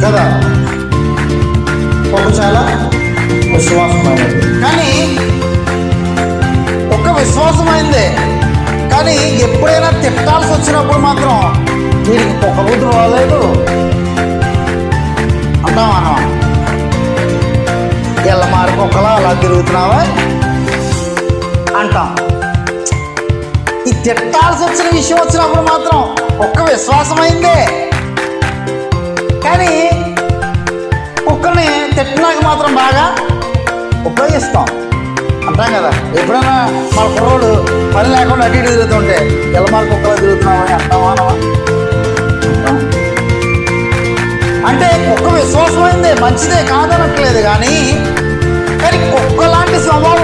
కదా? కుక్క చాలా విశ్వాసమైనది. కానీ ఒక విశ్వాసమైందే. కానీ ఎప్పుడైనా తిట్టాల్సి వచ్చినప్పుడు మాత్రం వీడికి ఒక బుద్ధి రాలేదు. అంటాం అనం ఎల్ల మారిపోకలా అలా తిరుగుతున్నావా? అంటాం. ఈ తిట్టాల్సి వచ్చిన విషయం వచ్చినప్పుడు మాత్రం ఒక్క విశ్వాసమైందే. కానీ తిట్టినాక మాత్రం బాగా ఉపయోగిస్తాం. అంటాం కదా? ఎప్పుడైనా మన కుర్రోడు పని లేకుండా అటు ఇటు తిరుగుతుంటే ఎలమాల కుక్కలా తిరుగుతున్నామని అంటామా అంటే కుక్క విశ్వాసమైందే మంచిదే కాదనట్లేదు కానీ కానీ కుక్క లాంటి స్వభావం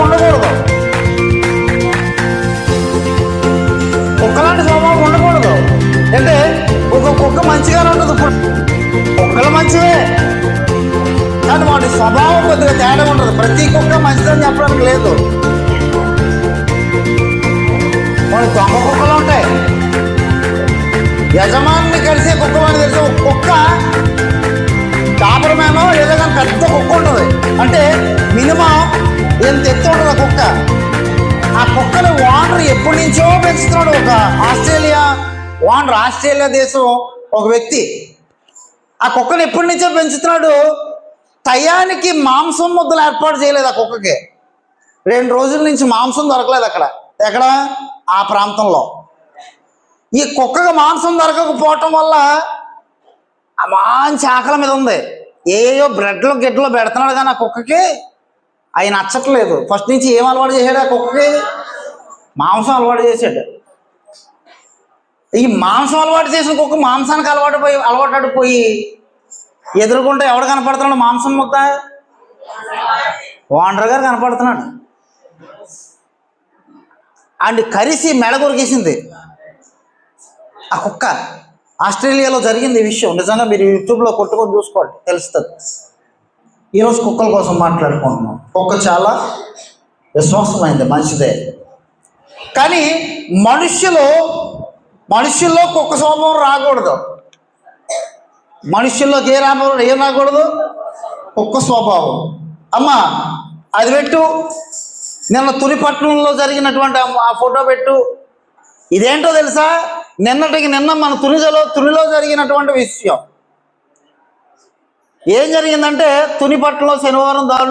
కానీ వాడి స్వభావం కొద్దిగా తేడా ఉంటుంది ప్రతి కుక్క మంచిదని చెప్పడానికి లేదు. కొన్ని దొంగ కుక్కలు ఉంటాయి. యజమాని కలిసే కుక్క అని తెలిసి? ఒక కుక్క కాపురమేమో ఏదో కానీ పెద్ద కుక్క ఉంటుంది. అంటే మినిమం ఎంత ఎత్తు ఉంటుంది ఆ కుక్క? ఆ కుక్కను ఓనర్ ఎప్పటి నుంచో పెంచుతున్నాడు. ఒక ఆస్ట్రేలియా ఓనర్ ఆస్ట్రేలియా దేశం ఒక వ్యక్తి. ఆ కుక్కను ఎప్పటి నుంచో పెంచుతున్నాడు? టయానికి మాంసం ముద్దలు ఏర్పాటు చేయలేదు ఆ కుక్కకి. రెండు రోజుల నుంచి మాంసం దొరకలేదు అక్కడ. ఎక్కడ? ఆ ప్రాంతంలో. ఈ కుక్కకి మాంసం దొరకకపోవటం వల్ల ఆ మంచి ఆకలి మీద ఉంది. ఏయో బ్రెడ్లో గిడ్డలో పెడుతున్నాడు కానీ ఆ కుక్కకి అవి నచ్చట్లేదు. ఫస్ట్ నుంచి ఏం అలవాటు చేశాడు ఆ కుక్కకి? మాంసం అలవాటు చేశాడు. ఈ మాంసం అలవాటు చేసిన కుక్క మాంసానికి అలవాటు పోయి అలవాటు పోయి ఎదురుకుంటే ఎవడు కనపడుతున్నాడు? మాంసం ముద్ద? ఓనర్ గారు కనపడుతున్నాడు. అండ్ కరిసి మెడ కొరికేసింది. ఆ కుక్క. ఆస్ట్రేలియాలో జరిగింది ఈ విషయం. నిజంగా మీరు యూట్యూబ్లో కొట్టుకొని చూసుకోండి. తెలుస్తుంది. ఈరోజు కుక్కల కోసం మాట్లాడుకుంటున్నాం. కుక్క చాలా విశ్వాసమైంది మంచిదే. కానీ మనుష్యులు మనుష్యుల్లో కుక్క స్వభావం రాకూడదు. మనుషుల్లోకి ఏ రామ ఏం రాకూడదు? ఒక్క స్వభావం. అమ్మా అది పెట్టు. నిన్న తురిపట్నంలో జరిగినటువంటి ఆ- ఆ ఫోటో పెట్టు. ఇదేంటో తెలుసా? నిన్నటికి నిన్న మన తునిజలో తునిలో జరిగినటువంటి విషయం. ఏం జరిగిందంటే తునిపట్నంలో శనివారం దారుణం